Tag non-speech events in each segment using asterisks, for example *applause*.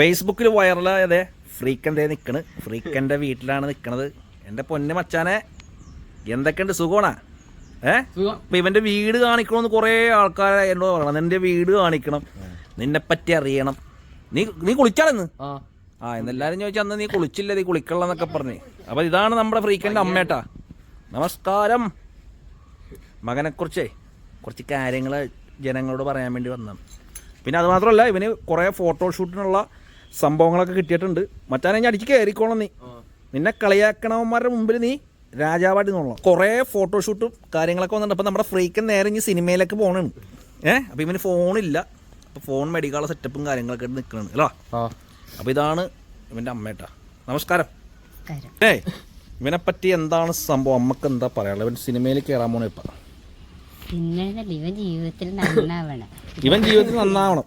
ഫേസ്ബുക്കിൽ വൈറലായതെ ഫ്രീക്കന്റെ നിൽക്കണ് ഫ്രീക്കന്റെ വീട്ടിലാണ് നിൽക്കണത് എന്റെ പൊന്നെ മച്ചാനെ എന്തൊക്കെയുണ്ട് സുഖമാണാ? ഏ? സുഖം. ഇവന്റെ വീട് കാണിക്കണമെന്ന് കുറേ ആൾക്കാർ എന്നോട് പറയണം. എന്റെ വീട് കാണിക്കണം. നിന്നെ പറ്റി അറിയണം. നീ നീ കുളിച്ചാളെന്ന് ആ. എന്നെല്ലാവരും ചോദിച്ചാൽ അന്ന് നീ കുളിച്ചില്ല നീ കുളിക്കള്ളെന്നൊക്കെ പറഞ്ഞ്. അപ്പം ഇതാണ് നമ്മുടെ ഫ്രീക്കന്റെ അമ്മേട്ടാ. നമസ്കാരം. മകനെക്കുറിച്ചേ കുറച്ച് കാര്യങ്ങൾ ജനങ്ങളോട് പറയാൻ വേണ്ടി വന്നതാണ്. പിന്നെ അതുമാത്രമല്ല ഇവന് കുറേ ഫോട്ടോഷൂട്ടിനുള്ള സംഭവങ്ങളൊക്കെ കിട്ടിയിട്ടുണ്ട്. മറ്റാനെ ഞാൻ അടിച്ച് കയറിക്കോളാം നീ. നിന്നെ കളിയാക്കണവന്മാരുടെ മുമ്പിൽ നീ രാജാവായിട്ട് നോളാം കുറേ ഫോട്ടോഷൂട്ടും കാര്യങ്ങളൊക്കെ വന്നിട്ടുണ്ട്. അപ്പം നമ്മുടെ ഫ്രീക്കൻ നേരെ ഇനി സിനിമയിലേക്ക് പോകണുണ്ട് ഏഹ് അപ്പം ഇവന് ഫോണില്ല. അപ്പോൾ ഫോൺ മേടിക്കാനുള്ള സെറ്റപ്പും കാര്യങ്ങളൊക്കെ ആയിട്ട് നിൽക്കണുണ്ട് അല്ലോ? ആ. അപ്പോൾ ഇതാണ് ഇവന്റെ അമ്മേട്ടാ നമസ്കാരം. കാരം ഏ ഇവനെ പറ്റി എന്താണ് സംഭവം? അമ്മയ്ക്ക് എന്താ പറയാനുള്ളത്? ഇവൻ സിനിമയിൽ കയറാൻ പോണ ഇപ്പം. ഇവൻ ജീവിതത്തിൽ നന്നാവണം. ഇവൻ ജീവിതത്തിൽ നന്നാവണം.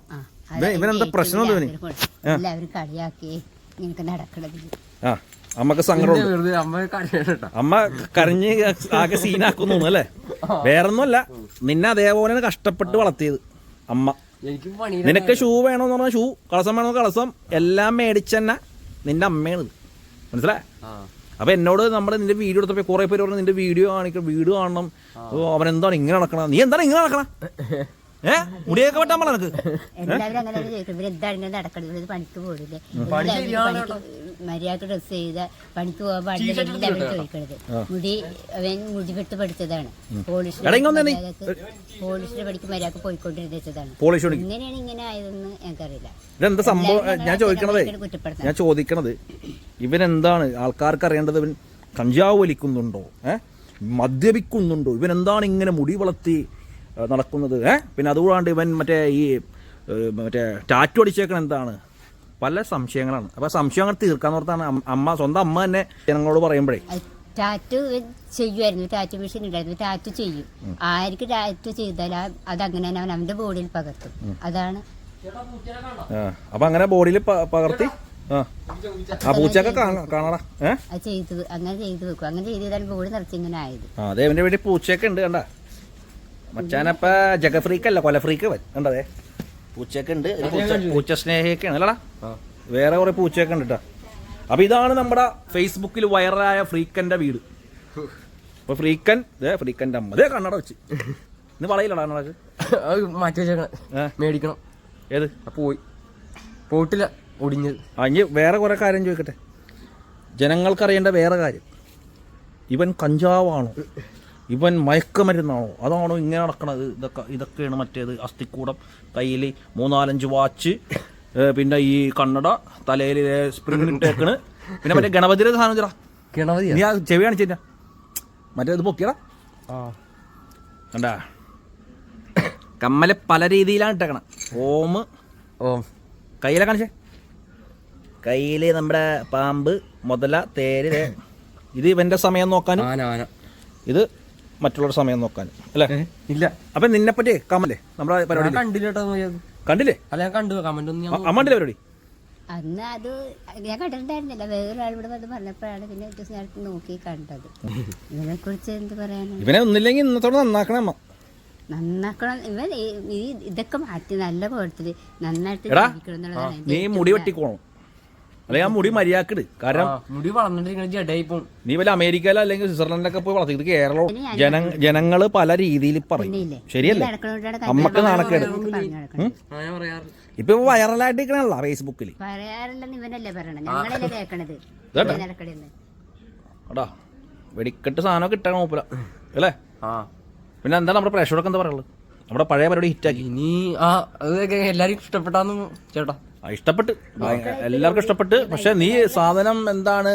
ഇവനെന്താ പ്രശ്നം. എല്ലാവരും കളിയാക്കി നിനക്ക് ആ അമ്മയ്ക്ക് സങ്കടമുണ്ട് വെറുതെ അമ്മ കരഞ്ഞ് ആകെ സീനാക്കുന്നു അല്ലേ? വേറൊന്നുമല്ല. നിന്നെ അതേപോലെ കഷ്ടപ്പെട്ട് വളർത്തിയത് അമ്മ. നിനക്ക് ഷൂ വേണമെന്ന് പറഞ്ഞാൽ ഷൂ കളസം വേണമെന്ന് കളസം എല്ലാം മേടിച്ചെന്നെ നിന്റെ അമ്മയാണ്. മനസ്സിലെ അപ്പൊ എന്നോട് നമ്മുടെ നിന്റെ വീഡിയോ എടുത്തപ്പോ കുറെ പേര് പറഞ്ഞു നിന്റെ വീഡിയോ കാണിക്കണം വീഡിയോ കാണണം. അവനെന്താണ് അവൻ എന്താണ് ഇങ്ങനെ നടക്കണം? നീ എന്താണ് ഇങ്ങനെ നടക്കണം? *laughs* ഏ? മുടിയൊക്കെ വെട്ടാൻ പാടില്ല നിനക്ക്. എല്ലാവരും അങ്ങനെ ചോദിക്കും. ഇവർ എന്താണ് ഇങ്ങനെ നടക്കണത്? ഇവർ പണിക്ക് ഡ്രസ് ചെയ്ത പണിക്ക് പോകാൻ പാടില്ല എല്ലാവരും ചോദിക്കണത്. മുടി അവൻ മുടി വെട്ട് പഠിച്ചതാണ്. പോളിഷിന് പഠിക്ക് മര്യാദ പോയിക്കൊണ്ടിരുന്നതാണ് എങ്ങനെയാണ് ഇങ്ങനെയാണ് ഇങ്ങനെ ആയതെന്ന് എനിക്കറിയില്ല ഇതെന്താ സംഭവം? ഞാൻ ചോദിക്കണതേ ഞാൻ ചോദിക്കണത് ഇവനെന്താണ്? ആൾക്കാർക്ക് അറിയേണ്ടത് ഇവൻ കഞ്ചാവ് വലിക്കുന്നുണ്ടോ? ഏഹ് മദ്യപിക്കുന്നുണ്ടോ? ഇവനെന്താണ് ഇങ്ങനെ മുടി വളർത്തി നടക്കുന്നത്. ഏ പിന്നെ അതുകൂടാണ്ട് ഇവൻ മറ്റേ ഈ മറ്റേ ടാറ്റു അടിച്ചേക്കണ എന്താണ്? പല സംശയങ്ങളാണ്. അപ്പൊ സംശയങ്ങൾ തീർക്കാന്ന് ഓർത്താണ് അമ്മ- സ്വന്തം അമ്മ തന്നെ ജനങ്ങളോട് പറയുമ്പോഴേ. ടാറ്റു ചെയ്യുമായിരുന്നു ടാറ്റു മെഷീൻ ഉണ്ടായിരുന്നു. ടാറ്റു ചെയ്യും. ആർക്ക് ടാറ്റു ചെയ്താൽ അത് അങ്ങനെ തന്നെ അവൻ അവന്റെ ബോഡിയിൽ പകർത്തും. അതാണ്. അപ്പൊ അങ്ങനെ ബോഡിയിൽ പകർത്തി. ആ. പൂച്ചയൊക്കെ കാണാടാ ഏ അങ്ങനെ ചെയ്തു വെക്കും. അങ്ങനെ ചെയ്താൽ ബോഡി നിറച്ചിങ്ങനെ ആയത്. അതെ അവന്റെ വീട്ടിൽ പൂച്ചയൊക്കെ ഉണ്ട് കണ്ട. മച്ചാനപ്പ ജഗഫ്രീക്കല്ല കൊലഫ്രീക്ക് ഫ്രീക്ക് കണ്ടതേ? പൂച്ചയൊക്കെ ഉണ്ട് പൂച്ച സ്നേഹിയൊക്കെയാണ് അല്ലടാ വേറെ കുറെ പൂച്ചയൊക്കെ ഉണ്ട് കേട്ടോ അപ്പൊ ഇതാണ് നമ്മുടെ ഫേസ്ബുക്കിൽ വൈറലായ ഫ്രീക്കന്റെ വീട്. അപ്പൊ ഫ്രീക്കൻ ഫ്രീക്കന്റെ അമ്മ. ദേ കണ്ണട വെച്ച്. ഇന്ന് പറയില്ലടാ കണ്ണടക്ക് അത് മാറ്റി വെച്ചേക്കണം. മേടിക്കണം. ഏത്? പോയി. പോയിട്ടില്ല ഒടിഞ്ഞത്. ഇനി വേറെ കുറെ കാര്യം ചോദിക്കട്ടെ. ജനങ്ങൾക്കറിയേണ്ട വേറെ കാര്യം. ഇവൻ കഞ്ചാവാണോ. ഇവൻ മയക്കമരുന്നാണോ? അതാണോ ഇങ്ങനെ നടക്കണത്? ഇതൊക്കെ ഇതൊക്കെയാണ് മറ്റേത്. അസ്ഥിക്കൂടം കയ്യിൽ മൂന്നാലഞ്ച് വാച്ച് പിന്നെ ഈ കണ്ണട തലയിൽ സ്പ്രിംഗ് ഇട്ടേക്കണ് പിന്നെ മറ്റേ ഗണപതിയുടെ സാധനം വെച്ചടാ ഗണപതി നീ ആ ചെവി കാണിച്ചാ മറ്റേ ഇത് പൊക്കിയടാ. കണ്ടാ? കമ്മൽ പല രീതിയിലാണ് ഇട്ടേക്കണം. ഓം ഓം. കയ്യിലെ കാണിച്ചേ? കയ്യിൽ നമ്മുടെ പാമ്പ് മുതല തേര് ഇത് ഇവന്റെ സമയം നോക്കാനും ആന. ഇത് മറ്റുള്ളവരുടെ സമയം നോക്കാൻ അല്ലേ? ഇല്ല. അപ്പൊ നിന്നെ പറ്റി കമലേ നമ്മുടെ പരിപാടി കണ്ടില്ല കണ്ടില്ലേ? അല്ല ഞാൻ കണ്ടു. കമന്റ് ഒന്നും ഞാൻ അമ്മണ്ടില്ലേ പരിപാടി? അന്ന് അത് ഞാൻ കണ്ടിട്ടുണ്ടായിരുന്നില്ല. വേറൊരാൾ ഇവിടെ വന്ന് പറഞ്ഞപ്പോഴാണ് പിന്നെ ഒരു ദിവസം ഞാൻ നോക്കി കണ്ടത്. ഇതിനെ കുറിച്ച് എന്ത് പറയാനാണ് ഇവനെ ഒന്നില്ലെങ്കിൽ ഇന്നത്തോടെ നന്നാക്കണം അമ്മ. നന്നാക്കണം. ഇവൻ ഇതൊക്കെ മാറ്റി. നല്ല കോലത്തിൽ നന്നായിട്ട് നീ മുടി വെട്ടിക്കോണം. അല്ലെങ്കിൽ ആ മുടി മര്യാക്കട് കാരണം മുടി പോകും നീ വല്ല അമേരിക്കയിലോ അല്ലെങ്കിൽ സ്വിറ്റ്സർലൻഡിലൊക്കെ പോയി വളർത്തി. ഇത് കേരളം ജന ജനങ്ങൾ പല രീതിയിൽ പറയും. ശരിയല്ലേ? നമ്മക്ക് അമ്മയ്ക്ക് നാണക്കേട്. ഇപ്പൊ വൈറലായിട്ട് ഇരിക്കണല്ലോ ഫേസ്ബുക്കിൽ എടാ വെടിക്കെട്ട് സാധനം കിട്ടാൻ മൂപ്പല അല്ലേ? ആ. പിന്നെ എന്താ നമ്മുടെ പ്രേക്ഷകർക്ക് എന്താ പറയുള്ളത് നമ്മുടെ പഴയ പരിപാടി ഹിറ്റാക്കി നീ ആ എല്ലാരും ഇഷ്ടപ്പെട്ടാന്ന് ചേട്ടാ. ഇഷ്ടപ്പെട്ട്. എല്ലാവർക്കും ഇഷ്ടപ്പെട്ട്. പക്ഷെ നീ സാധനം എന്താണ്?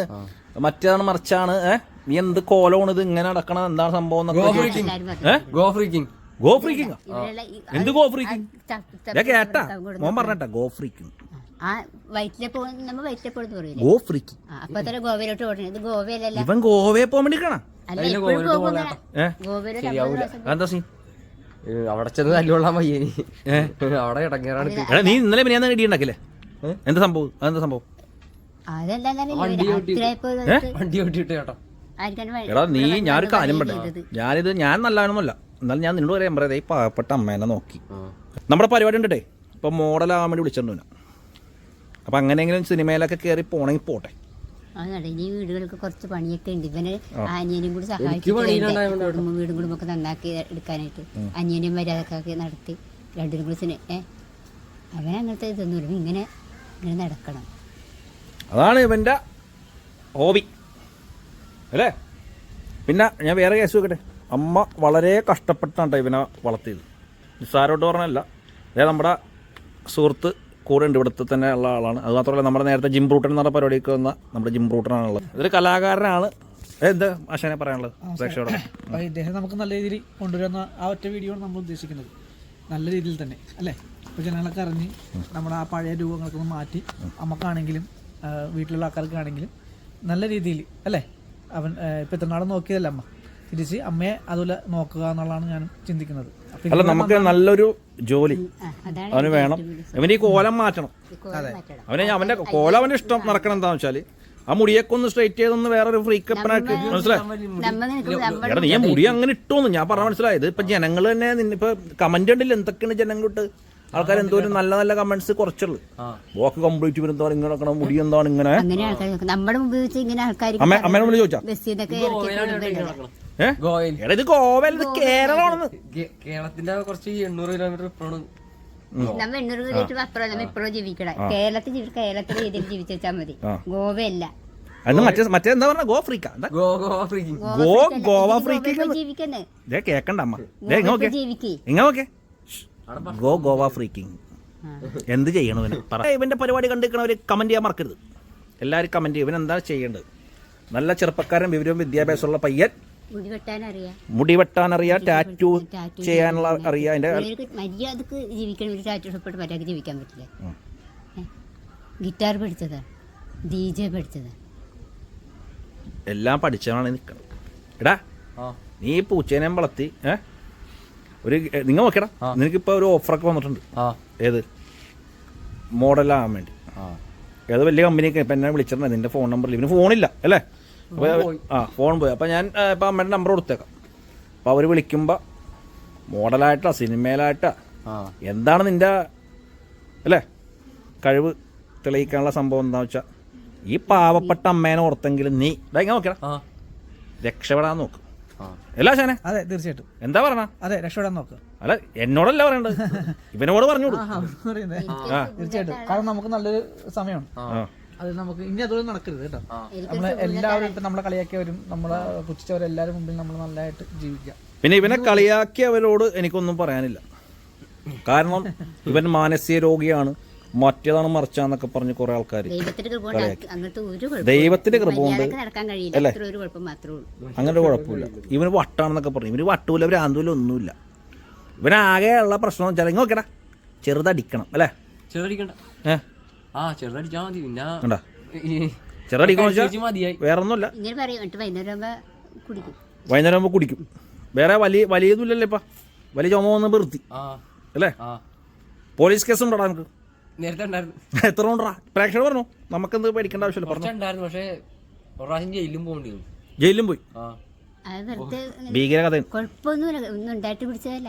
മറ്റേതാണ് മറിച്ചാണ്? നീ എന്ത് കോലമാണ് ഇത് ഇങ്ങനെ നടക്കണം എന്താണ് സംഭവം ഗോ ഫ്രീക്കിംഗ്. Go freaking. ഇവരെല്ലാം ഈ- എന്ത് ഗോ ഫ്രീക്കിംഗ്? ത- ത- ഞാൻ കേട്ടാ. മോൻ പറഞ്ഞട്ടാ ഗോ വയറ്റിലെ പോണെന്ന് ഗോ അപ്പൊ തന്നെ ഗോവയിലോട്ട് ഓടണം ഇത് ഗോവയിലല്ല ഇവൻ ഗോവയെ പോകാൻ വേണ്ടി കാണാ ഗോവയിലോട്ട് എന്താ സീൻ? അവിടെ ചെന്ന് തല്ലുകൊള്ളാൻ വയ്യേനി. നീ അവിടെ ഇടങ്ങേറാണ് എടാ നീ ഇന്നലെ പിന്നെ ഇടി ഉണ്ടാക്കില്ലേ എന്താ സംഭവം? അതെന്താ സംഭവം? വണ്ടി അത്രയപ്പോ വണ്ടി ഓട്ടിട്ട് ചേട്ടാ ആയിരിക്കാൻ എടാ നീ ഞാൻ ഞാനൊരു കാര്യം പറഞ്ഞു. ഞാനിത് ഞാൻ നല്ലവനൊന്നുമല്ല എന്നാലും ഞാൻ നിന്നോട് പറയാൻ പറയാതെ ഈ പാവപ്പെട്ട അമ്മേനെ നോക്കി. നമ്മുടെ പരിപാടി ഉണ്ടേ ഇപ്പൊ മോഡലാവാൻ വേണ്ടി വിളിച്ചിട്ടുണ്ട് അപ്പം അങ്ങനെയെങ്കിലും സിനിമയിലൊക്കെ കയറി പോണെങ്കിൽ പോട്ടെ. അതാണ് ഇനി വീടുകൾക്ക് കുറച്ച് പണിയൊക്കെ ഉണ്ട്. ഇവന് അനിയനും കൂടി സഹായിക്കും വീടും കുടുംബമൊക്കെ നന്നാക്കി എടുക്കാനായിട്ട് അനിയനും മര്യാദക്കൊക്കെ നടത്തി രണ്ടിനും കൂടി സിനി ഏ? അവൻ അങ്ങനത്തെ ഇതൊന്നുമില്ല ഇങ്ങനെ ഇങ്ങനെ നടക്കണം. അതാണ് ഇവന്റെ ഹോബി. അല്ലേ? പിന്നെ ഞാൻ വേറെ കേസ് വെക്കട്ടെ. അമ്മ വളരെ കഷ്ടപ്പെട്ടാണ് ഇവനെ വളർത്തിയത്. നിസ്സാരോട്ട് പറഞ്ഞല്ല. അതായത് നമ്മുടെ സുഹൃത്ത് കൂടെ ഉണ്ട് ഇവിടുത്തെ തന്നെ ഉള്ള ആളാണ്. അത് മാത്രമല്ല നമ്മുടെ നേരത്തെ ജിം റൂട്ടൻ എന്ന് പറഞ്ഞ പരിപാടിക്ക് വന്ന നമ്മുടെ ജിം റൂട്ടനാണുള്ളത് ഇതൊരു കലാകാരനാണ്. എന്താ ആശാനെ പറയാനുള്ളത് പ്രേക്ഷകരോട്? അപ്പോൾ ഇദ്ദേഹം നമുക്ക് നല്ല രീതിയിൽ കൊണ്ടുവരുന്ന ആ ഒറ്റ വീഡിയോ ആണ് നമ്മൾ ഉദ്ദേശിക്കുന്നത്. നല്ല രീതിയിൽ തന്നെ അല്ലേ? ഇപ്പോൾ ജനങ്ങളൊക്കെ അറിഞ്ഞ് നമ്മുടെ ആ പഴയ രൂപങ്ങളൊക്കെ ഒന്ന് മാറ്റി അമ്മക്കാണെങ്കിലും വീട്ടിലുള്ള ആൾക്കാർക്കാണെങ്കിലും നല്ല രീതിയിൽ അല്ലേ? അവൻ ഇപ്പം എത്ര നാളും നോക്കിയതല്ല അമ്മ? തിരിച്ച് അമ്മയെ അതുപോലെ നോക്കുക എന്നുള്ളതാണ് ഞാൻ ചിന്തിക്കുന്നത്. അല്ല നമുക്ക് നല്ലൊരു ജോലി. അവന് വേണം. ഇവന് ഈ കോലം മാറ്റണം. അവനെ അവന്റെ കോലം അവന്റെ ഇഷ്ടം നടക്കണം എന്താന്ന് വെച്ചാൽ ആ മുടിയൊക്കെ ഒന്ന് സ്ട്രൈറ്റ് ചെയ്തൊന്ന് വേറൊരു ഫ്രീക്കപ്പനായിട്ട് മനസ്സിലായി? എടാ നീ ആ മുടി അങ്ങനെ ഇട്ടോന്ന്. ഞാൻ പറഞ്ഞ മനസ്സിലായത്? ഇപ്പൊ ജനങ്ങൾ തന്നെ ഇപ്പൊ കമന്റ് ഉണ്ടല്ലോ എന്തൊക്കെയാണ് ജനങ്ങളിട്ട്? ആൾക്കാർ എന്തോ ഒരു നല്ല നല്ല കമന്റ്സ് കുറച്ചുള്ളു. വാക്ക് കംപ്ലീറ്റ് വരുന്നതാണ് ഇങ്ങനെ നടക്കണം? മുടി എന്താണ് ഇങ്ങനെ? അങ്ങനെ ആൾക്കാർ നോക്കും. നമ്മുടെ മുമ്പ് ഇങ്ങനെ ആൾക്കാർ അമ്മേനെ ചോദിച്ചാ? ഗോവയിൽ. എടാ ഇത് കോവൽ ഇത് കേരളമാണെന്ന്. കേരളത്തിന്റെ കുറച്ച് എണ്ണൂറ് കിലോമീറ്റർ ഇപ്പോഴും നമ്മ എണ്ണൂറ് കിലോമീറ്റർ അപ്പുറം നമ്മ ഇപ്പുറം ജീവിക്കണം. കേരളത്തിൽ കേരളത്തിലെ രീതിയിൽ ജീവിച്ചു മതി. ഗോവയല്ല. അന്ന് മറ്റേ മറ്റേ എന്താ പറഞ്ഞ? ഗോ ഫ്രീക്ക. ഗോ ഗോവ ഫ്രീക്ക് ഇതേ കേക്കണ്ട അമ്മ. ദേ ഇങ്ങ ഓക്കെ ഇങ്ങ ഓക്കെ ഗോ ഗോവ ഫ്രീക്കിങ്. എന്ത് ചെയ്യണം ഇവന്? പറ. *laughs* ഇവന്റെ പരിപാടി കണ്ടിരിക്കണവര് കമന്റ് ചെയ്യാൻ മറക്കരുത്. എല്ലാരും കമന്റ് ചെയ്യും. ഇവൻ എന്താ ചെയ്യേണ്ടത്? നല്ല ചെറുപ്പക്കാരൻ വിവരവും വിദ്യാഭ്യാസമുള്ള പയ്യൻ. മുടി വെട്ടാൻ അറിയാം മുടി വെട്ടാൻ അറിയാം ടാറ്റു ചെയ്യാനുള്ള അറിയാം അതിന്റെ മര്യാദയ്ക്ക് ജീവിക്കണം ഒരു ടാറ്റു ഷോപ്പോട്ട് മര്യാദയ്ക്ക് ജീവിക്കാൻ പറ്റില്ല. ഗിറ്റാർ പഠിച്ചതാണ് ഡി ജെ പഠിച്ചതാണ് എല്ലാം പഠിച്ചവനാണ് നിൽക്കണം. എടാ നീ പൂച്ചേനെ വളർത്തി ഏ? ഒരു നിങ്ങൾ നോക്കടാ നിനക്കിപ്പോ ഒരു ഓഫറൊക്കെ വന്നിട്ടുണ്ട്. ആ. ഏത്? മോഡലാകാൻ വേണ്ടി. ഏത് ഏതോ വലിയ കമ്പനിയൊക്കെ ഇപ്പം എന്നെ വിളിച്ചിട്ടുണ്ട് നിന്റെ ഫോൺ നമ്പറിൽ ഇവന് ഫോണില്ല അല്ലേ? അപ്പോൾ ആ ഫോൺ പോയി. അപ്പം ഞാൻ ഇപ്പം അമ്മയുടെ നമ്പർ കൊടുത്തേക്കാം. അപ്പോൾ അവർ വിളിക്കുമ്പോൾ മോഡലായിട്ടാ സിനിമയിലായിട്ടാ. എന്താണ് നിന്റെ അല്ലേ? കഴിവ് തെളിയിക്കാനുള്ള സംഭവം എന്താ വെച്ചാൽ ഈ പാവപ്പെട്ട അമ്മേനെ ഓർത്തെങ്കിലും നീ ഇതാ ഇങ്ങനെ നോക്കണം ആ. രക്ഷപ്പെടാൻ നോക്ക്. ആ. എല്ലാ ശാനെ? അതെ തീർച്ചയായിട്ടും. എന്താ പറഞ്ഞ? അതെ രക്ഷപ്പെടാൻ നോക്ക്. അല്ല എന്നോടല്ല പറയണ്ടത്? *laughs* ഇവനോട് പറഞ്ഞോളൂ തീർച്ചയായിട്ടും. കാരണം നമുക്ക് നല്ലൊരു സമയമാണ്. ആ. അത് നമുക്ക് ഇനി അതൊന്നും നടക്കരുത് കേട്ടോ. നമ്മൾ എല്ലാവരും ഇപ്പൊ നമ്മളെ കളിയാക്കിയവരും നമ്മളെ പുച്ഛിച്ചവരെല്ലാവരും മുമ്പിൽ നമ്മൾ നല്ലതായിട്ട് ജീവിക്കാം പിന്നെ ഇവനെ കളിയാക്കിയവരോട് എനിക്കൊന്നും പറയാനില്ല. കാരണം ഇവൻ മാനസിക രോഗിയാണ്. മറ്റേതാണ് മറിച്ചാന്നൊക്കെ പറഞ്ഞ് കുറെ ആൾക്കാർ ദൈവത്തിന്റെ കൃപ കൊണ്ട് ഉള്ളൂ അങ്ങനെ ഒരു കുഴപ്പമില്ല. ഇവന് വട്ടാണെന്നൊക്കെ പറഞ്ഞു ഇവന് വട്ടൂല ഭ്രാന്തൂല ഒന്നുമില്ല. ഇവനാകെയുള്ള പ്രശ്നം വെച്ചാൽ നോക്കടാ ചെറുതടിക്കണം അല്ലേ? ചെറുതടിക്കണ്ട. ഏ? ആ ചെറുതടിച്ചാ മതി. പിന്നെ കഴിച്ച് മതിയായി. വേറെ ഒന്നുമില്ല ഇങ്ങനെ പറയും എന്നിട്ട് വൈകുന്നേരം ആകുമ്പോ കുടിക്കും. വൈകുന്നേരം ആകുമ്പോൾ കുടിക്കും. വേറെ വലിയ വലിയതുമില്ലല്ലേ ഇപ്പം. വലിയ ചുമ വന്ന് നിർത്തി ആ. അല്ലേ? പോലീസ് കേസ് ഉണ്ടോടാ നമുക്ക് നേരത്തെ ഉണ്ടായിരുന്നു. എത്ര ഉണ്ടാ പ്രേക്ഷകർ പറഞ്ഞു. നമുക്കെന്ത് പേടിക്കേണ്ട ആവശ്യമില്ല പറഞ്ഞു. പക്ഷേ പ്രാവശ്യം ജയിലും പോകേണ്ടി ജയിലും ജയിലിലും പോയി. ആ. അത് വെറുതെ ഭീകര കഥ കുഴപ്പമൊന്നുമില്ല. ഒന്നും ഉണ്ടായിട്ട് പിടിച്ചതല്ല.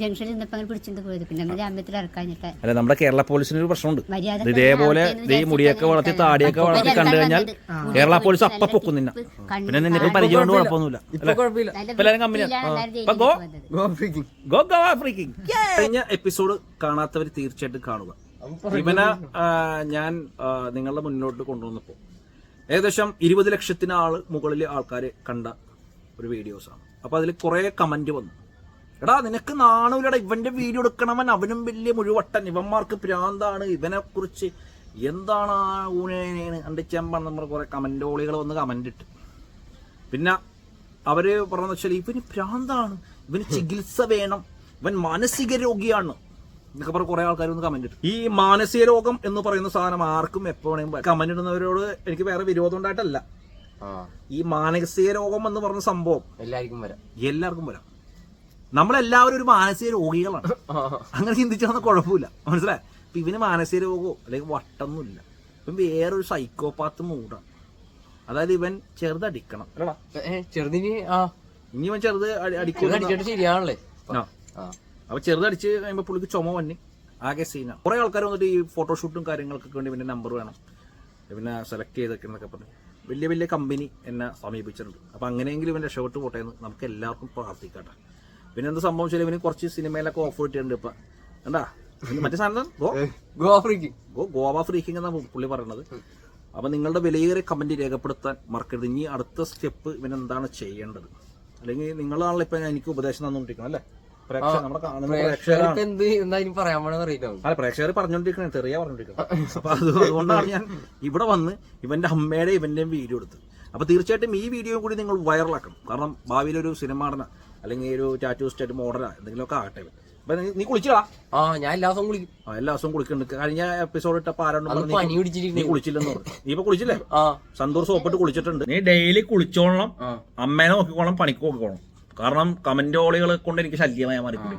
ജംഗ്ഷനിൽ നിന്നപ്പോ അങ്ങനെ പിടിച്ചിട്ട് പോയത്. പിന്നെ നമ്മൾ ജാമ്യത്തിൽ ഇറക്കാഞ്ഞിട്ട് അല്ല നമ്മുടെ കേരള പോലീസിന് ഒരു പ്രശ്നമുണ്ട് മര്യാദ ഇതേപോലെ ദേ ഈ മുടിയൊക്കെ വളർത്തി താടിയൊക്കെ വളർത്തി കണ്ടു കഴിഞ്ഞാൽ കേരള പോലീസ് അപ്പ പൊക്കും നിന്നെ പിന്നെ നിന്നെ പരിചയം കൊണ്ട്. കുഴപ്പമൊന്നുമില്ല ഇപ്പൊ എല്ലാവരും കമ്പനിയാണ് ഇപ്പൊ ഗോ ഗോ കഴിഞ്ഞ എപ്പിസോഡ് കാണാത്തവർ തീർച്ചയായിട്ടും കാണുക. ഇവന ഞാൻ നിങ്ങളുടെ മുന്നോട്ട് കൊണ്ടുവന്നപ്പോൾ ഏകദേശം ഇരുപത് ലക്ഷത്തിന് ആൾ മുകളിൽ ആൾക്കാർ കണ്ട ഒരു വീഡിയോസാണ്. അപ്പൊ അതിൽ കുറെ കമന്റ് വന്നു. എടാ നിനക്ക് നാണൂലടാ ഇവന്റെ വീഡിയോ എടുക്കണവൻ അവനും വലിയ മുഴുവട്ടൻ. ഇവന്മാർക്ക് പ്രാന്താണ് ഇവനെ കുറിച്ച് എന്താണ് ആ ഊനേനേന് അന്റെ ചെമ്പാണ് നമ്മൾ കുറെ കമന്റോളികൾ വന്ന് കമന്റ് ഇട്ട്. പിന്നെ അവർ പറഞ്ഞ വെച്ചാൽ ഇവന് പ്രാന്താണ്. ഇവന് ചികിത്സ വേണം. ഇവൻ മാനസിക രോഗിയാണ്. എന്നൊക്കെ പറഞ്ഞ കുറെ ആൾക്കാർ ഒന്ന് കമന്റ് ഇട്ടു. ഈ മാനസിക രോഗം എന്ന് പറയുന്ന സാധനം ആർക്കും എപ്പോ വേണമെങ്കിലും കമന്റ് ഇടുന്നവരോട് എനിക്ക് വേറെ വിരോധം ഉണ്ടായിട്ടല്ല. ഈ മാനസിക രോഗം എന്ന് പറഞ്ഞ സംഭവം എല്ലാവർക്കും വരാം. എല്ലാവർക്കും വരാം. നമ്മളെല്ലാവരും ഒരു മാനസിക രോഗികളാണ്. അങ്ങനെ ചിന്തിച്ചാൽ കുഴപ്പമില്ല. മനസ്സിലായി? ഇപ്പൊ ഇവന് മാനസിക രോഗമോ അല്ലെങ്കിൽ വട്ടൊന്നുമില്ല ഇവൻ വേറൊരു സൈക്കോപാത്ത് മൂടാണ് അതായത് ഇവൻ ചെറുതടിക്കണം ചെറുതിന് ഇനി ഇവൻ ചെറുത് അടി- അടിക്കും ചെറുതടിച്ചിട്ട് ശരിയാണല്ലേ? ആ. ആ. അപ്പൊ ചെറുതടിച്ച് കഴിയുമ്പോ പുള്ളിക്ക് ചുമ വന്നി ആകെ സീന. കുറെ ആൾക്കാർ വന്നിട്ട് ഈ ഫോട്ടോഷൂട്ടും കാര്യങ്ങൾക്കൊക്കെ വേണ്ടി പിന്നെ നമ്പർ വേണം. പിന്നെ സെലക്ട് ചെയ്തൊക്കെ പറഞ്ഞു. വലിയ വലിയ കമ്പനി എന്നെ സമീപിച്ചിട്ടുണ്ട്. അപ്പൊ അങ്ങനെയെങ്കിലും ഇവൻ രക്ഷപ്പെട്ട് പോട്ടെ എന്ന് നമുക്ക് എല്ലാവർക്കും പ്രാർത്ഥിക്കട്ടെ. പിന്നെ എന്താ സംഭവം വെച്ചാൽ ഇവന് കുറച്ച് സിനിമയിലൊക്കെ ഓഫ് കിട്ടിയിട്ടുണ്ട് ഇപ്പൊ. എന്താ മറ്റേ സാധനം go? Go freaking go Goa freaking എന്നാണ് പുള്ളി പറയുന്നത് അപ്പൊ നിങ്ങളുടെ വിലയേറിയ കമന്റ് രേഖപ്പെടുത്താൻ മറക്കരുത്. ഇനി അടുത്ത സ്റ്റെപ്പ് ഇവൻ എന്താണ് ചെയ്യേണ്ടത്? അല്ലെങ്കിൽ നിങ്ങളാണല്ലോ ഞാൻ എനിക്ക് ഉപദേശം തന്നുകൊണ്ടിരിക്കണം അല്ലേ? പ്രേക്ഷകർ ഇപ്പൊ പറഞ്ഞോണ്ടിരിക്കണേ തെറിയ പറഞ്ഞോണ്ടിരിക്കണം അപ്പൊ അത് അതുകൊണ്ടാണ് ഞാൻ ഇവിടെ വന്ന് ഇവന്റെ അമ്മയുടെ ഇവന്റെയും വീഡിയോ എടുത്ത് അപ്പൊ തീർച്ചയായിട്ടും ഈ വീഡിയോ കൂടി നിങ്ങൾ വൈറലാക്കണം കാരണം ഭാവിയിൽ ഒരു സിനിമ നടന അല്ലെങ്കിൽ ഒരു ടാറ്റു സ്റ്റേറ്റ് മോഡലാ എന്തെങ്കിലുമൊക്കെ ആകട്ടെ. അപ്പൊ നീ- നീ കുളിച്ചടാ. ആ ഞാൻ എല്ലാ ദിവസവും കുളിക്കും. ആ, എല്ലാ ദിവസവും കുളിക്കുന്നുണ്ട്. കഴിഞ്ഞ എപ്പിസോഡ് ഇട്ടപ്പോ ആരോടും അന്ന് പറഞ്ഞു നീ പിടിച്ചിരിക്കുന്നു. കുളിച്ചില്ലെന്ന് പറഞ്ഞു. നീ ഇപ്പൊ കുളിച്ചില്ലേ? ആ. സന്തോഷ് സോപ്പിട്ട് കുളിച്ചിട്ടുണ്ട്. നീ ഡെയിലി കുളിച്ചോളണം. ആ. അമ്മേനെ നോക്കിക്കോളണം പണിക്ക് നോക്കിക്കോളണം കാരണം കമന്റ് കമന്റോളികളെ കൊണ്ട് എനിക്ക് ശല്യമായി മാറിക്കൂടി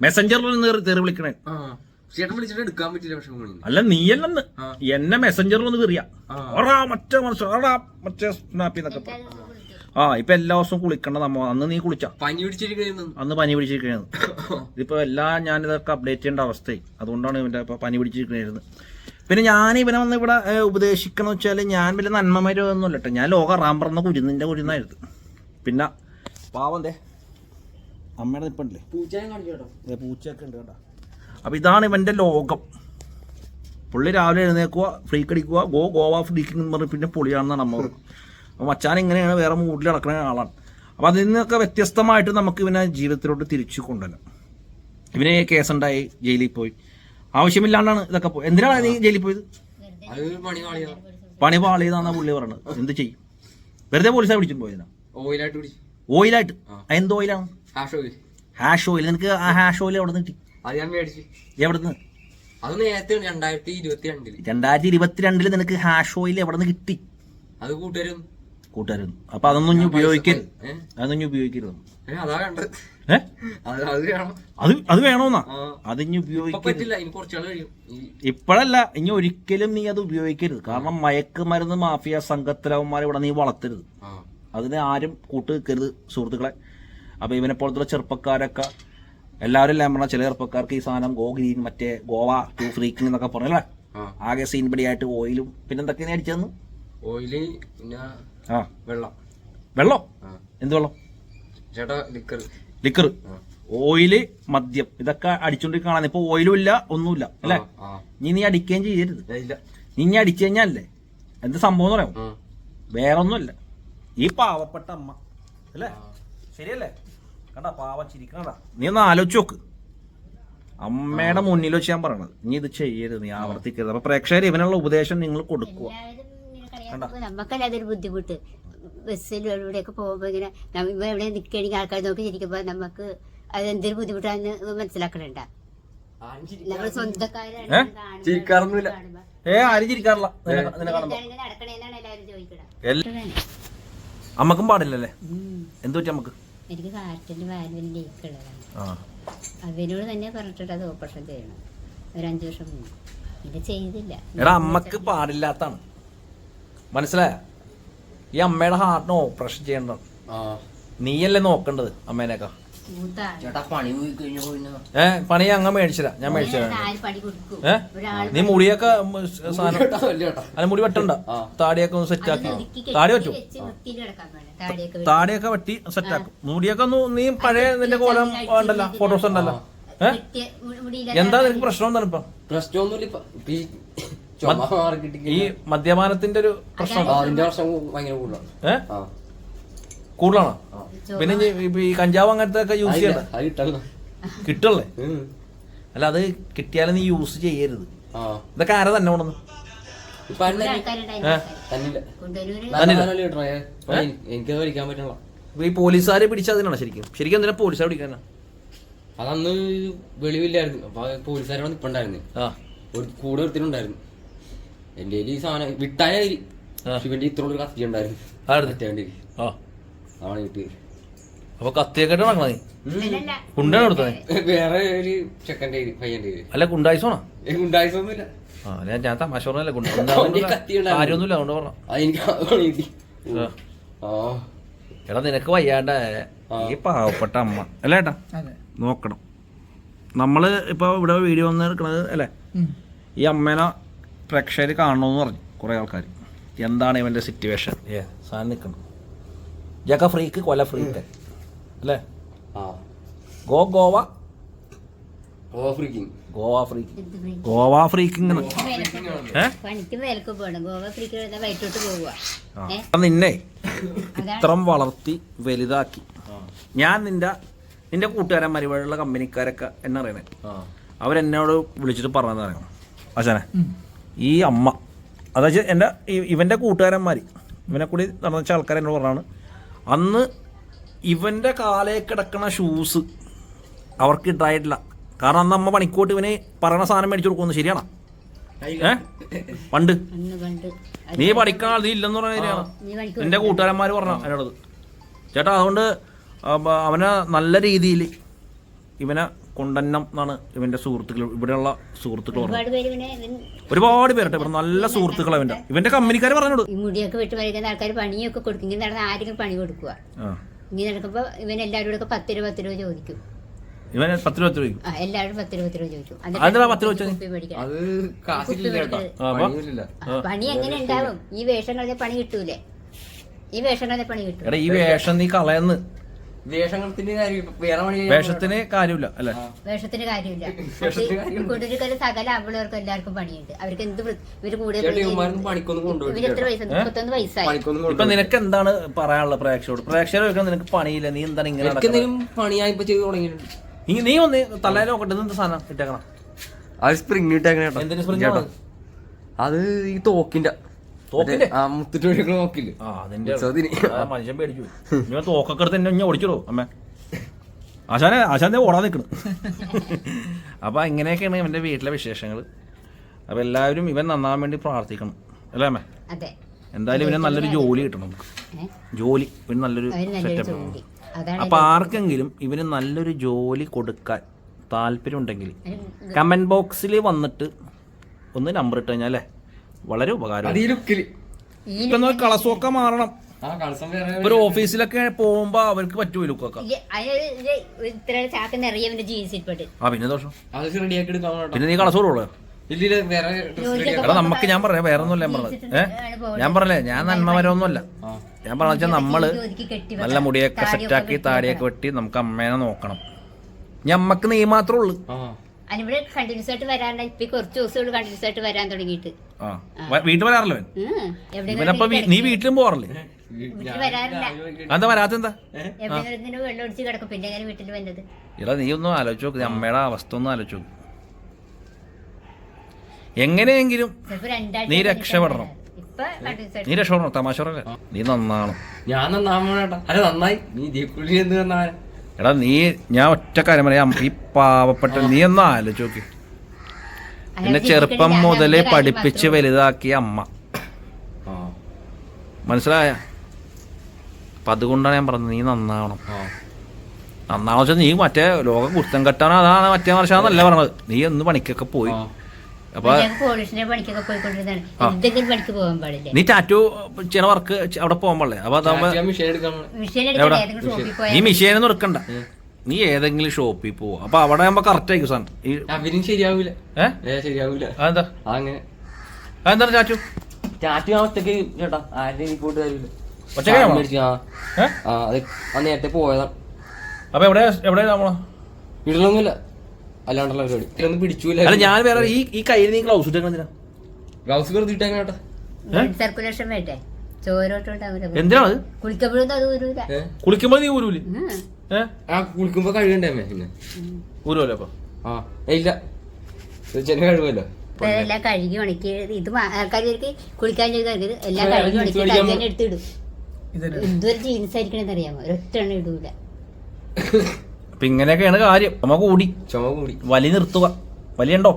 മെസ്സഞ്ചറിൽ നിന്ന് തെറി വിളിക്കണേ. ആ. ചേട്ടൻ വിളിച്ചിട്ട് എടുക്കാൻ പറ്റില്ല പക്ഷെ ഫോണിൽ അല്ല നീയല്ലെന്ന്. ആ. എന്നെ മെസ്സഞ്ചറിൽ ഒന്ന് തെറിയാ ആ. ഓടാ മറ്റേ ഓടാ മറ്റേ സ്നാപ്പി എന്നൊക്കെ പറഞ്ഞു. ആ ഇപ്പൊ എല്ലാ ദിവസവും കുളിക്കണ്ട നമ്മ അന്ന് നീ കുളിച്ച പനി പിടിച്ചിരിക്കുന്നു അന്ന് പനി പിടിച്ചിരിക്കുന്നത് ഇതിപ്പോ എല്ലാം ഞാൻ ഇതൊക്കെ അപ്ഡേറ്റ് ചെയ്യേണ്ട അവസ്ഥയായി അതുകൊണ്ടാണ് ഇവന്റെ ഇപ്പൊ പനി പിടിച്ചിരിക്കുന്നത് പിന്നെ ഞാൻ ഇവനെ വന്ന് ഇവിടെ ഉപദേശിക്കണം വെച്ചാൽ ഞാൻ വലിയ നന്മമരൊന്നുമല്ല കേട്ടോ ഞാൻ ലോക പറഞ്ഞ കുരുന്നിന്റെ കുരുന്നായിരുന്നു പിന്നെ പാവന്തേ അമ്മയുടെ നിപ്പണ്ടല്ലേ പൂച്ചയും പൂച്ചയൊക്കെ ഉണ്ട് കേട്ടോ അപ്പോൾ ഇതാണ് ഇവന്റെ ലോകം പുള്ളി രാവിലെ എഴുന്നേക്കുക ഫ്രീക്ക് അടിക്കുക ഗോ ഗോവ ഫ്രീക്കിംഗ് എന്ന് പറഞ്ഞ് പിന്നെ പൊളിയാണെന്നാണ് അമ്മ അപ്പോൾ മച്ചാൻ ഇങ്ങനെയാണ് വേറെ മൂഡിൽ നടക്കുന്ന ആളാണ്. അപ്പോൾ അതിൽ നിന്നൊക്കെ വ്യത്യസ്തമായിട്ട് നമുക്ക് ഇവനെ ജീവിതത്തിലോട്ട് തിരിച്ചു കൊണ്ടുവരാം. ഇവന് കേസുണ്ടായി ജയിലിൽ പോയി. ആവശ്യമില്ലാണ്ടാണ് ഇതൊക്കെ പോയി എന്തിനാണ് നീ ജയിലിൽ പോയത്? പണി പാളിയതാണെന്നാ പുള്ളി പറയുന്നത് എന്ത് ചെയ്യും? വെറുതെ പോലീസാണ് പിടിച്ചു പോയതിനാ ഓയിലായിട്ട്. എന്ത് ഓയിലാണ്? Hash oil. Hash oil. നിനക്ക് ആ ഹാഷ് ഓയിൽ എവിടെ നിന്ന് കിട്ടി? അത് ഞാൻ മേടിച്ചു. എവിടെ നിന്ന് അത് നേരത്തെ രണ്ടായിരത്തി ഇരുപത്തിരണ്ടിൽ. രണ്ടായിരത്തി ഇരുപത്തിരണ്ടിൽ നിനക്ക് ഹാഷ് ഓയിൽ എവിടെ നിന്ന് കിട്ടി? അത് കൂട്ടുകാരും കൂട്ടുകാരും. അപ്പൊ അതൊന്നും ഇനി ഉപയോഗിക്കരുത് അതൊന്നും ഇനി ഉപയോഗിക്കരുത്. അതാ അത് അത് വേണം. അത് അത് വേണോന്നാ? അത് ഇനി ഉപയോഗിക്കില്ല ഉപയോഗിക്കരുത്. ഇപ്പോഴല്ല ഇനി ഒരിക്കലും നീ അത് ഉപയോഗിക്കരുത്. കാരണം മയക്കുമരുന്ന് മാഫിയ സംഘത്തിലവന്മാരെ ഇവിടെ നീ വളർത്തരുത്. അതിനെ ആരും കൂട്ട് നിൽക്കരുത് സുഹൃത്തുക്കളെ. അപ്പൊ ഇവനെ പോലത്തുള്ള ചെറുപ്പക്കാരൊക്കെ എല്ലാവരും എല്ലാം പറഞ്ഞ ചില ചെറുപ്പക്കാർക്ക് ഈ സാധനം ഗോ ഗ്രീൻ മറ്റേ ഗോവ ടു ഫ്രീക്കിംഗ് എന്നൊക്കെ പറഞ്ഞല്ലേ? ആകെ സീൻ പിടിയായിട്ട് ഓയിലും പിന്നെന്തൊക്കെ നീ അടിച്ചതെന്ന്? ഓയിൽ പിന്നെ ആ. വെള്ളം. വെള്ളം? എന്ത് വെള്ളം? ചേട്ടാ ലിക്കർ ലിക്കർ. ഓയിൽ മദ്യം. ഇതൊക്കെ അടിച്ചോണ്ടിരിക്കണ ഇപ്പൊ ഓയിലും ഇല്ല ഒന്നുമില്ല. അല്ലേ? നീ നീ അടിക്കുകയും ചെയ്യരുത്. നീ നീ ഇനി അടിച്ചു കഴിഞ്ഞാലേ എന്ത് സംഭവം എന്ന് പറയാം വേറെ ഒന്നുമില്ല ഈ പാവപ്പെട്ട അമ്മ. അല്ലേ? ശരിയല്ലേ? കണ്ടാ പാവം ചിരിക്കണടാ നീ ഒന്ന് ആലോചിച്ച് നോക്ക്. അമ്മയുടെ മുന്നിൽ വെച്ച് ഞാൻ പറയണത്. നീ ഇത് ചെയ്യരുത്. നീ ആവർത്തിക്കരുത്. അപ്പൊ പ്രേക്ഷകർ ഇവനുള്ള ഉപദേശം നിങ്ങൾ കൊടുക്കുക. നമുക്കല്ല അതൊരു ബുദ്ധിമുട്ട്? ബസ്സിലൂടെയൊക്കെ പോകുമ്പോ ഇങ്ങനെ എവിടെ നിൽക്കുകയാണെങ്കിൽ ആൾക്കാർ നോക്കി ചിരിക്കുമ്പോ നമുക്ക് അത് എന്തൊരു ബുദ്ധിമുട്ടാന്ന് മനസ്സിലാക്കണണ്ട നമ്മൾ. സ്വന്തക്കാരാണ് ഏ? ആരും ചിരിക്കാറില്ല. അമ്മക്കും പാടില്ലല്ലേ? എന്തു പറ്റി നമുക്ക് എനിക്ക് കാറ്റിന്റെ വാൽവിന് ലീക്ക് ഉള്ളതാണ്. ആ. അവനോട് തന്നെ പറഞ്ഞിട്ട് അത് ഓപ്പറേഷൻ ചെയ്യണം. ഒരു അഞ്ചു വർഷം ഇത് ചെയ്തില്ല. അമ്മയ്ക്ക് പാടില്ലാത്താണ്. മനസ്സിലായ? ഈ അമ്മയുടെ ഹാർട്ടിന് ഓപ്പറേഷൻ ചെയ്യേണ്ടത്. ആ. നീയല്ലേ നോക്കേണ്ടത് അമ്മേനേക്കാ ഏ പണി അങ്ങ് മേടിച്ചരാ. ഞാൻ മേടിച്ചരാ. ആര് പണി കൊടുക്കും? ഏ? ഒരാൾ നീ മുടിയൊക്കെ സാധനം അല്ല മുടി വെട്ടണ്ട. താടിയൊക്കെ ഒന്ന് സെറ്റ് ആക്കി. താടി പറ്റും താടിയൊക്കെ താടിയൊക്കെ വെട്ടി സെറ്റ് ആക്കും. മുടിയൊക്കെ ഒന്ന് നീ പഴയ നിന്റെ കോലം ഉണ്ടല്ലോ ഫോട്ടോസ് ഉണ്ടല്ലോ. എന്താ നിനക്ക് പ്രശ്നം എന്താണ് ഇപ്പൊ? പ്രശ്നം ഒന്നുമില്ല ഇപ്പൊ ഇപ്പൊ ഈ കിട്ടി ഈ മദ്യപാനത്തിന്റെ ഒരു പ്രശ്നം. കൂടുതലാണ്. കൂടുതലാണോ? പിന്നെ ഇപ്പൊ ഈ കഞ്ചാവ് അങ്ങനത്തെ ഒക്കെ യൂസ് ചെയ്യണം കിട്ടല്ലേ അല്ല അത് കിട്ടിയാലും നീ യൂസ് ചെയ്യരുത്. ഇതൊക്കെ ആരാ തന്നെ ഉണ്ടെന്ന് എനിക്ക് കഴിക്കാൻ പറ്റണല്ലോ. ഈ പോലീസുകാരെ പിടിച്ചതിനാണ് ശരിക്കും? ശരിക്കും എന്തിനാ പോലീസുകാരെ പിടിക്കാനാ അതന്ന് വെളിവില്ലായിരുന്നു. അപ്പൊ പോലീസുകാരോട് നിപ്പുണ്ടായിരുന്നു. ഒരു കൂടെ ഒരുത്തിനുണ്ടായിരുന്നു. എന്റെ ഈ സാധനം വിട്ടാനേ ആ. ശിവന്റെ ഇത്രയുള്ള ഒരു കത്തി ഉണ്ടായിരുന്നു ആണ് കിട്ടിയത് അപ്പൊ കത്തിയൊക്കെ ഇല്ലല്ല. കുണ്ടാണ് കൊടുത്തത്? വേറെ ഒരു ചെക്കന്റെ കയ്യിൽ. അല്ല കുണ്ടായിസോണോ ഏ, ഉണ്ടായിട്ടൊന്നുമില്ല ആ ഞാൻ ഞാൻ തമാശ പറഞ്ഞല്ലേ. കാര്യമൊന്നുമില്ല അതുകൊണ്ട് പറഞ്ഞ എടാ നിനക്ക് വയ്യാണ്ട. ഈ പാവപ്പെട്ട അമ്മ. അല്ല ഏട്ടാ? അതെ. നോക്കണം. നമ്മൾ ഇപ്പൊ ഇവിടെ വീഡിയോ വന്ന് എടുക്കണത് അല്ലേ? ഈ അമ്മേനെ പ്രേക്ഷകർ കാണണമെന്ന് പറഞ്ഞു കുറേ ആൾക്കാർ എന്താണ് ഇവന്റെ സിറ്റുവേഷൻ ഏ സാധനം നിൽക്കണം. ജഗ ഫ്രീക്ക് കൊല ഫ്രീക്ക് അല്ലേ? ആ. ഗോ ഗോവ? ഗോവ ഫ്രീക്ക് എന്ത് ഗോവ ഫ്രീക്കിങ് പണിക്ക് മേലക്ക് പോകണം ഗോവ ഫ്രീക്ക് വയറ്റോട്ട് പോവുക. ഏ? നിന്നെ ഇത്രം വളർത്തി വലുതാക്കി. ഞാൻ നിന്റെ നിന്റെ കൂട്ടുകാരൻ ഇവിടെയുള്ള കമ്പനിക്കാരൊക്കെ എന്നറിയണേ. അവരെന്നോട് വിളിച്ചിട്ട് പറഞ്ഞതെന്ന് അറിയാം അച്ഛനെ. ഈ അമ്മ. അതായത് എന്റെ ഇവന്റെ കൂട്ടുകാരന്മാർ ഇവനെ കൂടി നടന്ന വെച്ച ആൾക്കാർ എന്നോട് പറഞ്ഞാണ് അന്ന് ഇവന്റെ കാലേ കിടക്കുന്ന ഷൂസ് അവർക്ക് ഇട്ടായിട്ടില്ല കാരണം അന്ന് അമ്മ പണിക്കോട്ട് ഇവന് പറയണ സാധനം മേടിച്ചു കൊടുക്കുന്നു ശരിയാണോ? ഏ പണ്ട്. നീ പഠിക്കണ ആൾ നീ ഇല്ലെന്ന് പറഞ്ഞ ശരിയാണ്? എന്റെ കൂട്ടുകാരന്മാർ പറഞ്ഞു എന്നോടത്. ചേട്ടാ അതുകൊണ്ട് അവനെ നല്ല രീതിയിൽ ഇവനെ കൊണ്ടന്നം എന്നാണ് ഇവന്റെ സുഹൃത്തുക്കൾ. ഇവിടെയുള്ള സുഹൃത്തുക്കൾ പറഞ്ഞത്. ഒരുപാട് പേരുണ്ട്. പേരട്ടെ ഇവിടെ നല്ല സുഹൃത്തുക്കൾ ഇവന്റെ. ഇവന്റെ കമ്പനിക്കാർ പറഞ്ഞോട്. ഈ മുടിയൊക്കെ വെട്ടി വരയ്ക്കുന്ന ആൾക്കാർ പണിയൊക്കെ കൊടുക്കും. ഇങ്ങനെ നടന്ന ആരെങ്കിലും പണി കൊടുക്കുക ആ. ഇങ്ങനെ നടക്കുമ്പോ ഇവൻ എല്ലാവരും കൂടെ പത്ത് രൂപ പത്ത് രൂപ ചോദിക്കും? ഇവൻ പത്ത് രൂപ ചോദിക്കും. എല്ലാവരും പത്ത് രൂപ പത്ത് രൂപ ചോദിക്കും അതെന്താ പത്ത് രൂപ പണി എങ്ങനെ ഉണ്ടാവും? ഈ വേഷം കളഞ്ഞ പണി കിട്ടൂലേ? ഈ വേഷം കളഞ്ഞ പണി കിട്ടും എടാ ഈ വേഷം നീ കളയെന്ന്. വേഷത്തിന് കാര്യമില്ല അല്ലേ? വേഷത്തിന് കാര്യമില്ല. കുടിരിക്കൽ സകല അവളവർക്ക് എല്ലാവർക്കും പണിയുണ്ട്. അവർക്ക് എന്ത് ഇവർ കൂടുതൽ ഇവർ എത്ര മുപ്പത്തൊന്ന് വയസ്സായി. പണിക്കൊന്നും ഇപ്പൊ കൊണ്ടുപോയി നിനക്ക് എന്താണ് പറയാനുള്ള പ്രേക്ഷകരോട്? പ്രേക്ഷകർ നിനക്ക് പണിയില്ല നീ എന്താണ് ഇങ്ങനെ എനിക്ക് ചെയ്തു തുടങ്ങിയിട്ടുണ്ട്. നീ നീ ഒന്ന് തലയിൽ നോക്കട്ടെ എന്ത് സാധനം ഇട്ടേക്കണം? അത് സ്പ്രിങ് ഇട്ടേക്കണേ എന്തിന് ആണ്? അത് ഈ തോക്കിന്റെ മുത്തിട്ട് ഒഴിക്കണ നോക്കില്ല ആ അതിന്റെ ഉത്സവത്തിന്. ആ, മനുഷ്യൻ പേടിച്ചു തോക്കൊക്കെ എടുത്ത് എന്നെ അമ്മ. ആശാനെ ആശാന്റെ ഓടാൻ നിൽക്കണം അപ്പൊ ഇങ്ങനെയൊക്കെയാണ് ഇവന്റെ വീട്ടിലെ വിശേഷങ്ങൾ അപ്പൊ എല്ലാവരും ഇവൻ നന്നാവാൻ വേണ്ടി പ്രാർത്ഥിക്കണം. അല്ലേ അമ്മ? അതെ. എന്തായാലും ഇവന് നല്ലൊരു ജോലി കിട്ടണം നമുക്ക്. ജോലി. ഇവന് നല്ലൊരു അവർ നല്ലൊരു സെറ്റപ്പ് ജോലി. അതാണ് അപ്പൊ ആർക്കെങ്കിലും ഇവന് നല്ലൊരു ജോലി കൊടുക്കാൻ താല്പര്യം ഉണ്ടെങ്കിൽ കമന്റ് ബോക്സിൽ വന്നിട്ട് ഒന്ന് നമ്പർ ഇട്ട് കഴിഞ്ഞാൽ അല്ലേ വളരെ ഉപകാരം കളസൊക്കെ മാറണം. ഒരു ഓഫീസിലൊക്കെ പോകുമ്പോ അവർക്ക് പറ്റുമോ ലുക്കൊക്കെ ആ പിന്നെ ദോഷം പിന്നെ നീ കളസോടുള്ളൂ എടാ നമുക്ക് ഞാൻ പറയാം വേറെ ഒന്നുമില്ല ഞാൻ പറഞ്ഞത്. ഏഹ് ഞാൻ പറഞ്ഞേ ഞാൻ നന്മമരമൊന്നുമല്ല ഞാൻ പറഞ്ഞ നമ്മൾ നല്ല മുടിയൊക്കെ സെറ്റാക്കി താടിയൊക്കെ വെട്ടി നമുക്ക് അമ്മേനെ നോക്കണം. ഞമ്മക്ക് അമ്മയ്ക്ക് നീ മാത്രമേ ഉള്ളൂ. ആ കണ്ടിന്യൂസ് ആയിട്ട് വരാണ്ട് ഇപ്പൊ കുറച്ച് ദിവസം കണ്ടിന്യൂസ് ആയിട്ട് വരാൻ തുടങ്ങിയിട്ട്. ആ. വീട്ടിൽ വരാറില്ല. ഇവനപ്പൊ നീ വീട്ടിലും എന്താ? വരാത്തെന്താ ഇടാ നീ ഒന്ന് ആലോചിച്ച് നോക്ക്. അമ്മയുടെ അവസ്ഥ ഒന്ന് ആലോചിച്ച് നോക്ക്. എങ്ങനെയെങ്കിലും നീ രക്ഷപ്പെടണം. നീ രക്ഷപ്പെടണം. തമാശ നീ നന്നാണ് ഞാൻ നന്നാവണം അല്ല നന്നായി. നീ ദീപുള്ളി എന്ന് നന്നാവാൻ എടാ നീ ഞാൻ ഒറ്റ കാര്യം പറയാം. ഈ പാവപ്പെട്ട നീ ഒന്ന് ആലോചിച്ച് നോക്ക് എന്നെ ചെറുപ്പം മുതലേ പഠിപ്പിച്ച് വലുതാക്കിയ അമ്മ. ആ. മനസ്സിലായ? അപ്പം അതുകൊണ്ടാണ് ഞാൻ പറഞ്ഞത് നീ നന്നാവണം. ആ. നന്നാവണം വെച്ചാൽ നീ മറ്റേ ലോകം കുറ്റം കെട്ടാനോ അതാണ് മറ്റേ മനുഷ്യന്നല്ല പറഞ്ഞത്. നീ ഒന്ന് പണിക്കൊക്കെ പോയി. അപ്പൊ പണിക്കൊക്കെ എന്തെങ്കിലും പണിക്ക് പോകാൻ പാടില്ല? നീ ടാറ്റു ചെയ്യണ വർക്ക് അവിടെ പോകാൻ പാടില്ലേ? അപ്പൊ അതാവുമ്പോ നീ എടുക്കണ്ട. നീ ഏതെങ്കിലും ഷോപ്പിൽ പോവാ. അപ്പൊ അവിടെ ആകുമ്പോ കറക്റ്റ് ആയിരിക്കും സാധനം. അവരും ശരിയാവൂല. ശരിയാവൂല. അതെന്താ? അങ്ങനെ അതെന്താ ടാറ്റു? ഞാൻ ഒറ്റയ്ക്ക് ചേട്ടാ എനിക്ക് നേരത്തെ പോയതാണ് അപ്പൊ എവിടെ എവിടെ നമ്മൾ വീട്ടിലൊന്നുമില്ല. അല്ലാണ്ടുള്ള പരിപാടി ഇതിലൊന്നും പിടിച്ചൂല. അല്ല ഞാൻ വേറെ ഈ ഈ കയ്യിൽ നീ ഗ്ലൗസ് ഇട്ടേക്കണ എന്തിനാ? ഗ്ലൗസ് വെറുതെ ഇട്ടേക്കണ ബ്ലഡ് സർക്കുലേഷൻ വേണ്ടേ? എന്തിനാണ് കുളിക്കപ്പോഴൊന്നും അത്? ഊരൂല. ഏ? കുളിക്കുമ്പോ നീ ഊരൂലേ. ആ കുളിക്കുമ്പോ കഴുകണ്ടേ അമ്മേ പിന്നെ? ഊരുമല്ലോ അപ്പൊ? ആ ഇല്ല. ചെറിയ കഴിവല്ലോ ഇപ്പൊ എല്ലാം കഴുകി ഉണക്കി ഇത് ആൾക്കാർക്ക് കുളിക്കാൻ ചെയ്ത് എല്ലാം കഴുകി ഉണക്കി തന്നെ എടുത്തിടും. എന്തൊരു ജീൻസ് ആയിരിക്കണെന്ന് അറിയാമോ? ഒരൊറ്റ എണ്ണ ഇടൂല. *laughs* അപ്പൊ ഇങ്ങനെയൊക്കെയാണ് കാര്യം. ചുമ കൂടി. ചുമ കൂടി. വലി നിർത്തുക. വലിയുണ്ടോ?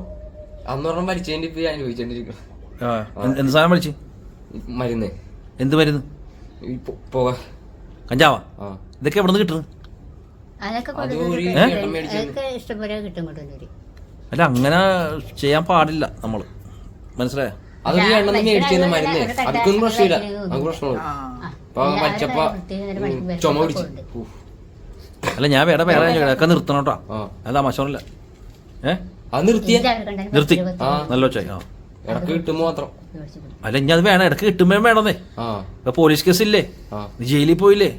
അന്ന് പറഞ്ഞ മരിച്ചതിന്റെ ഇപ്പൊ അനുഭവിച്ചോണ്ടിരിക്കണം ആ എന്ത് സാധനം മരിച്ചു മരുന്ന്. എന്ത് മരുന്ന്? പോവാ. കഞ്ചാവാ? ഇതൊക്കെ എവിടെ നിന്ന് കിട്ടുന്നത് അല്ല അങ്ങനെ ചെയ്യാൻ പാടില്ല നമ്മൾ. മനസ്സിലായോ? അതൊരു എണ്ണം മരുന്ന്. അതൊന്നും പ്രശ്നമില്ല. നമുക്ക് അപ്പൊ മരിച്ചപ്പ ചുമ പിടിച്ച്. അല്ല ഞാൻ വേറെ വേറെ ഇതൊക്കെ നിർത്തണം കേട്ടോ. അത് തമാശ പറയില്ല ഏ? അത് നിർത്തിയ ഇത് അവിടെ കണ്ടാലും നിർത്തി. നല്ല ഒച്ചായി ആ. ഇടയ്ക്ക് കിട്ടുമ്പോ മാത്രം. അല്ല ഇനി അത് വേണം. ഇടയ്ക്ക് കിട്ടുമ്പോ വേണമെന്നേ പോലീസ് കേസ് ഇല്ലേ ജയിലിൽ പോയില്ലേ?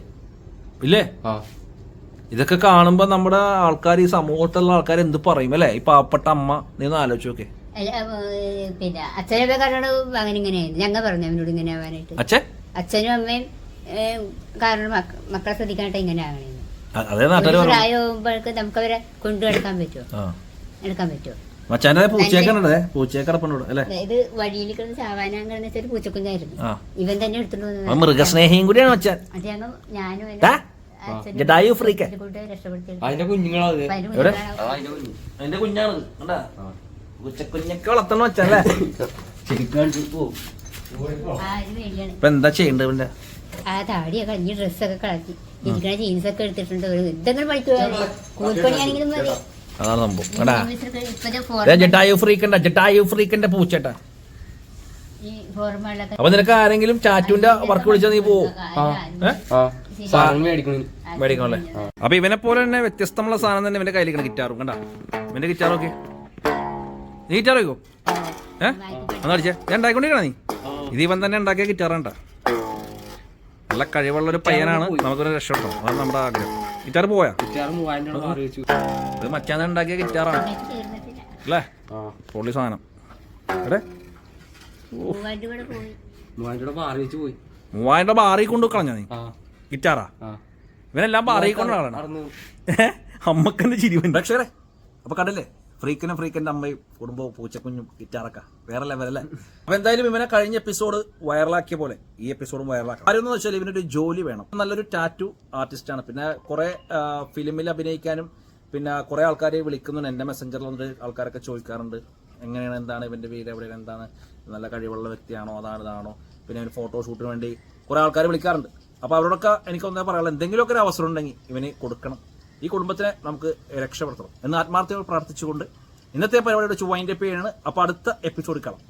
ഇല്ലേ? ഇതൊക്കെ കാണുമ്പോ നമ്മുടെ ആൾക്കാർ ഈ സമൂഹത്തിലുള്ള ആൾക്കാർ എന്ത് പറയും? അല്ലേ? ഈ പാവപ്പെട്ട അമ്മ നീ ഒന്ന് ആലോചിച്ച് നോക്കേ. പിന്നെ അച്ഛനൊക്കെ കാരണം അങ്ങനെ ഇങ്ങനെയായിരുന്നു ഞങ്ങൾ പറഞ്ഞു അവനോട് ഇങ്ങനെ ആവാനായിട്ട്. അച്ഛൻ? അച്ഛനും അമ്മയും കാരണം മക്കളെ ശ്രദ്ധിക്കാനായിട്ട് ഇങ്ങനെ ആവണേന്ന്. അ- അതേ നാട്ടുകാർ ഒരു പറഞ്ഞു. പ്രായമാകുമ്പോഴേക്ക് നമുക്ക് അവരെ കൊണ്ടു പറ്റുമോ ആ. എടുക്കാൻ പറ്റുമോ മച്ചാനെ പൂച്ചയൊക്കെ പൂച്ചയെ കിടപ്പുണ്ട് അല്ലേ? ഇത് വഴിയിൽ കിടന്ന് ചാവാനാൻ കിടന്ന പൂച്ചക്കുഞ്ഞായിരുന്നു. ഇവൻ തന്നെ എടുത്തോണ്ട് മൃഗസ്നേഹിയും കൂടിയാണ് മച്ചാൻ. ഞാനും അതിന്റെ കുഞ്ഞാണ് പൂച്ചക്കുഞ്ഞൊക്കെ വളർത്തണം മച്ചല്ലേ ഇപ്പൊ എന്താ ചെയ്യണ്ടത് ഇവന്റെ? ആ താടിയൊക്കെ ഡ്രസ്സൊക്കെ കളഞ്ഞ്. ഇരിക്കണ ജീൻസൊക്കെ എടുത്തിട്ടുണ്ട്. ഒരു എന്തെങ്കിലും പഠിക്കുക കൂലിപ്പണിയാണെങ്കിലും മതി. അതാണ് സംഭവം. ഫോർമൽ ജട്ടായു ഫ്രീക്കണ്ട ജട്ടായു ഫ്രീക്കന്റെ പൂച്ചേട്ടാ. അപ്പൊ നിനക്ക് ആരെങ്കിലും ടാറ്റുവിന്റെ വർക്ക് വിളിച്ചാൽ നീ പോവോ? മേടിക്കണല്ലേ അപ്പൊ ഇവനെ പോലെ തന്നെ വ്യത്യസ്തമുള്ള സാധനം തന്നെ ഇവന്റെ കയ്യിലിരിക്കണ ഗിറ്റാറും കണ്ടാ? ഇവന്റെ ഗിറ്റാർ നോക്കി നീ ഗിറ്റാറോ ഏഹ് അന്ന് അടിച്ചേ? ഞാൻ ഉണ്ടായിക്കൊണ്ടിരിക്കണ നീ? ഇത് ഇവൻ തന്നെ ഉണ്ടാക്കിയ ഗിറ്റാർ കണ്ടാ നല്ല കഴിവുള്ള ഒരു പയ്യനാണ്. നമുക്കൊരു രക്ഷപ്പെടണം അതാണ് നമ്മുടെ ആഗ്രഹം. ഗിറ്റാർ പോയാ? ഇത് മച്ചാൻ ഉണ്ടാക്കിയ ഗിറ്റാറാണ് അല്ലേ? പൊള്ളി സാധനം. എടേ. മൂവായിരം രൂപ ആറി കൊണ്ട് വെക്കണം ആ. ഗിറ്റാറാ ഇവനെല്ലാം ബാറി കൊണ്ടാണ് അമ്മക്കെന്റെ ചിരി പക്ഷേ അപ്പൊ കണ്ടില്ലേ ഫ്രീക്കനും ഫ്രീക്കന്റെ അമ്മയും കുടുംബവും പൂച്ചക്കുഞ്ഞും ഗിറ്റാറൊക്കെ വേറെ ലെവലല്ലേ അപ്പൊ എന്തായാലും ഇവനെ കഴിഞ്ഞ എപ്പിസോഡ് വൈറലാക്കിയ പോലെ ഈ എപ്പിസോഡും വൈറലാക്കാം കാര്യം എന്ന് വെച്ചാൽ ഇവനൊരു ജോലി വേണം. നല്ലൊരു ടാറ്റു ആണ്. പിന്നെ കുറെ ഫിലിമിൽ അഭിനയിക്കാനും പിന്നെ കുറെ ആൾക്കാരെ വിളിക്കുന്നുണ്ട്. എന്റെ മെസ്സഞ്ചറിൽ ആൾക്കാരൊക്കെ ചോദിക്കാറുണ്ട്. എങ്ങനെയാണ് എന്താണ് ഇവന്റെ വീട്? എവിടെയാണ്? എന്താണ്? നല്ല കഴിവുള്ള വ്യക്തിയാണോ? അതാണ് ഇതാണോ? പിന്നെ ഇവന് ഫോട്ടോഷൂട്ടിന് വേണ്ടി കുറെ ആൾക്കാർ വിളിക്കാറുണ്ട്. അപ്പൊ അവരോടൊക്കെ എനിക്ക് എനിക്കൊന്നേ പറയാനുള്ളത് എന്തെങ്കിലുമൊക്കെ ഒരു അവസരം ഉണ്ടെങ്കിൽ ഇവന് കൊടുക്കണം. ഈ കുടുംബത്തിനെ നമുക്ക് രക്ഷപ്പെടുത്തണം എന്ന് ആത്മാർത്ഥയോട് പ്രാർത്ഥിച്ചുകൊണ്ട് ഇന്നത്തെ പരിപാടിയുടെ ചുവൈന്റെ പേരാണ് അപ്പോൾ അപ്പൊ അടുത്ത എപ്പിസോഡ് കാണാം.